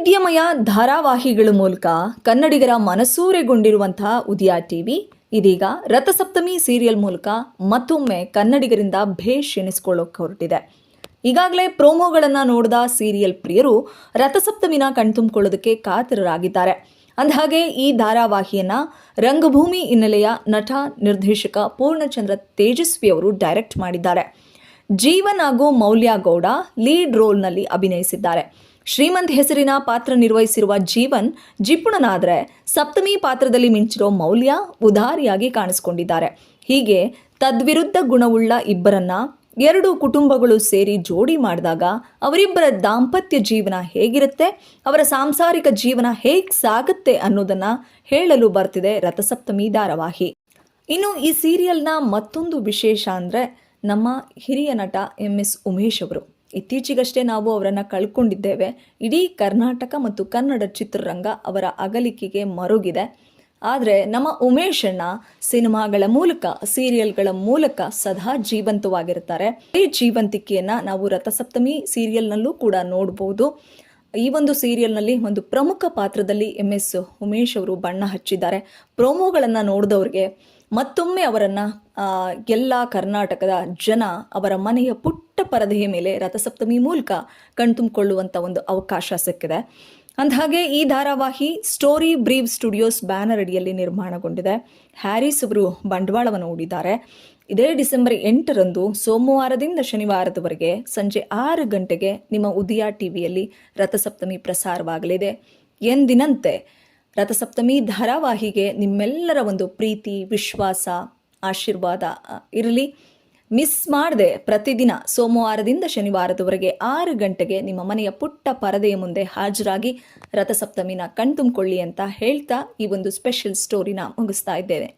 ವೈವಿಧ್ಯಮಯ ಧಾರಾವಾಹಿಗಳ ಮೂಲಕ ಕನ್ನಡಿಗರ ಮನಸೂರೆಗೊಂಡಿರುವಂತಹ ಉದಯ ಟಿವಿ ಇದೀಗ ರಥಸಪ್ತಮಿ ಸೀರಿಯಲ್ ಮೂಲಕ ಮತ್ತೊಮ್ಮೆ ಕನ್ನಡಿಗರಿಂದ ಭೇಷ್ ಎನಿಸ್ಕೊಳ್ಳೋಕೆ ಹೊರಟಿದೆ. ಈಗಾಗಲೇ ಪ್ರೋಮೋಗಳನ್ನು ನೋಡಿದ ಸೀರಿಯಲ್ ಪ್ರಿಯರು ರಥಸಪ್ತಮಿನ ಕಣ್ತುಂಬಿಕೊಳ್ಳೋದಕ್ಕೆ ಕಾತರರಾಗಿದ್ದಾರೆ. ಅಂದಹಾಗೆ ಈ ಧಾರಾವಾಹಿಯನ್ನ ರಂಗಭೂಮಿ ಹಿನ್ನೆಲೆಯ ನಟ, ನಿರ್ದೇಶಕ ಪೂರ್ಣಚಂದ್ರ ತೇಜಸ್ವಿ ಅವರು ಡೈರೆಕ್ಟ್ ಮಾಡಿದ್ದಾರೆ. ಜೀವನ್ ಹಾಗೂ ಮೌಲ್ಯ ಗೌಡ ಲೀಡ್ ರೋಲ್ನಲ್ಲಿ ಅಭಿನಯಿಸಿದ್ದಾರೆ. ಶ್ರೀಮಂತ್ ಹೆಸರಿನ ಪಾತ್ರ ನಿರ್ವಹಿಸಿರುವ ಜೀವನ್ ಜಿಪುಣನಾದರೆ ಸಪ್ತಮಿ ಪಾತ್ರದಲ್ಲಿ ಮಿಂಚಿರೋ ಮೌಲ್ಯ ಉದಾರಿಯಾಗಿ ಕಾಣಿಸಿಕೊಂಡಿದ್ದಾರೆ. ಹೀಗೆ ತದ್ವಿರುದ್ಧ ಗುಣವುಳ್ಳ ಇಬ್ಬರನ್ನ ಎರಡು ಕುಟುಂಬಗಳು ಸೇರಿ ಜೋಡಿ ಮಾಡಿದಾಗ ಅವರಿಬ್ಬರ ದಾಂಪತ್ಯ ಜೀವನ ಹೇಗಿರುತ್ತೆ, ಅವರ ಸಾಂಸಾರಿಕ ಜೀವನ ಹೇಗೆ ಸಾಗುತ್ತೆ ಅನ್ನೋದನ್ನು ಹೇಳಲು ಬರ್ತಿದೆ ರಥಸಪ್ತಮಿ ಧಾರಾವಾಹಿ. ಇನ್ನು ಈ ಸೀರಿಯಲ್ನ ಮತ್ತೊಂದು ವಿಶೇಷ ಅಂದರೆ ನಮ್ಮ ಹಿರಿಯ ನಟ ಎಂ ಎಸ್ ಉಮೇಶ್ ಅವರು. ಇತ್ತೀಚೆಗಷ್ಟೇ ನಾವು ಅವರನ್ನು ಕಳ್ಕೊಂಡಿದ್ದೇವೆ. ಇಡೀ ಕರ್ನಾಟಕ ಮತ್ತು ಕನ್ನಡ ಚಿತ್ರರಂಗ ಅವರ ಅಗಲಿಕೆಗೆ ಮರುಗಿದೆ. ಆದರೆ ನಮ್ಮ ಉಮೇಶಣ್ಣ ಸಿನಿಮಾಗಳ ಮೂಲಕ, ಸೀರಿಯಲ್ಗಳ ಮೂಲಕ ಸದಾ ಜೀವಂತವಾಗಿರ್ತಾರೆ. ಈ ಜೀವಂತಿಕೆಯನ್ನು ನಾವು ರಥಸಪ್ತಮಿ ಸೀರಿಯಲ್ನಲ್ಲೂ ಕೂಡ ನೋಡ್ಬೋದು. ಈ ಒಂದು ಸೀರಿಯಲ್ನಲ್ಲಿ ಒಂದು ಪ್ರಮುಖ ಪಾತ್ರದಲ್ಲಿ ಎಂ ಎಸ್ ಉಮೇಶ್ ಅವರು ಬಣ್ಣ ಹಚ್ಚಿದ್ದಾರೆ. ಪ್ರೋಮೋಗಳನ್ನು ನೋಡಿದವ್ರಿಗೆ ಮತ್ತೊಮ್ಮೆ ಅವರನ್ನು ಎಲ್ಲ ಕರ್ನಾಟಕದ ಜನ ಅವರ ಮನೆಯ ಪುಟ್ಟ ಪರದೆಯ ಮೇಲೆ ರಥಸಪ್ತಮಿ ಮೂಲಕ ಕಣ್ತುಂಬಿಕೊಳ್ಳುವಂಥ ಒಂದು ಅವಕಾಶ ಸಿಕ್ಕಿದೆ. ಅಂದಹಾಗೆ ಈ ಧಾರಾವಾಹಿ ಸ್ಟೋರಿ ಬ್ರೀವ್ ಸ್ಟುಡಿಯೋಸ್ ಬ್ಯಾನರ್ ಅಡಿಯಲ್ಲಿ ನಿರ್ಮಾಣಗೊಂಡಿದೆ. ಹ್ಯಾರಿಸ್ ಅವರು ಬಂಡವಾಳವನ್ನು ಹೂಡಿದ್ದಾರೆ. ಇದೇ ಡಿಸೆಂಬರ್ ಎಂಟರಂದು ಸೋಮವಾರದಿಂದ ಶನಿವಾರದವರೆಗೆ ಸಂಜೆ ಆರು ಗಂಟೆಗೆ ನಿಮ್ಮ ಉದಯ ಟಿವಿಯಲ್ಲಿ ರಥಸಪ್ತಮಿ ಪ್ರಸಾರವಾಗಲಿದೆ. ಎಂದಿನಂತೆ ರಥಸಪ್ತಮಿ ಧಾರಾವಾಹಿಗೆ ನಿಮ್ಮೆಲ್ಲರ ಒಂದು ಪ್ರೀತಿ, ವಿಶ್ವಾಸ, ಆಶೀರ್ವಾದ ಇರಲಿ. ಮಿಸ್ ಮಾಡದೆ ಪ್ರತಿದಿನ ಸೋಮವಾರದಿಂದ ಶನಿವಾರದವರೆಗೆ ಆರು ಗಂಟೆಗೆ ನಿಮ್ಮ ಮನೆಯ ಪುಟ್ಟ ಪರದೆಯ ಮುಂದೆ ಹಾಜರಾಗಿ ರಥಸಪ್ತಮಿನ ಕಣ್ತುಂಬಿಕೊಳ್ಳಿ ಅಂತ ಹೇಳ್ತಾ ಈ ಒಂದು ಸ್ಪೆಷಲ್ ಸ್ಟೋರಿನ ಮುಗಿಸ್ತಾ ಇದ್ದೇನೆ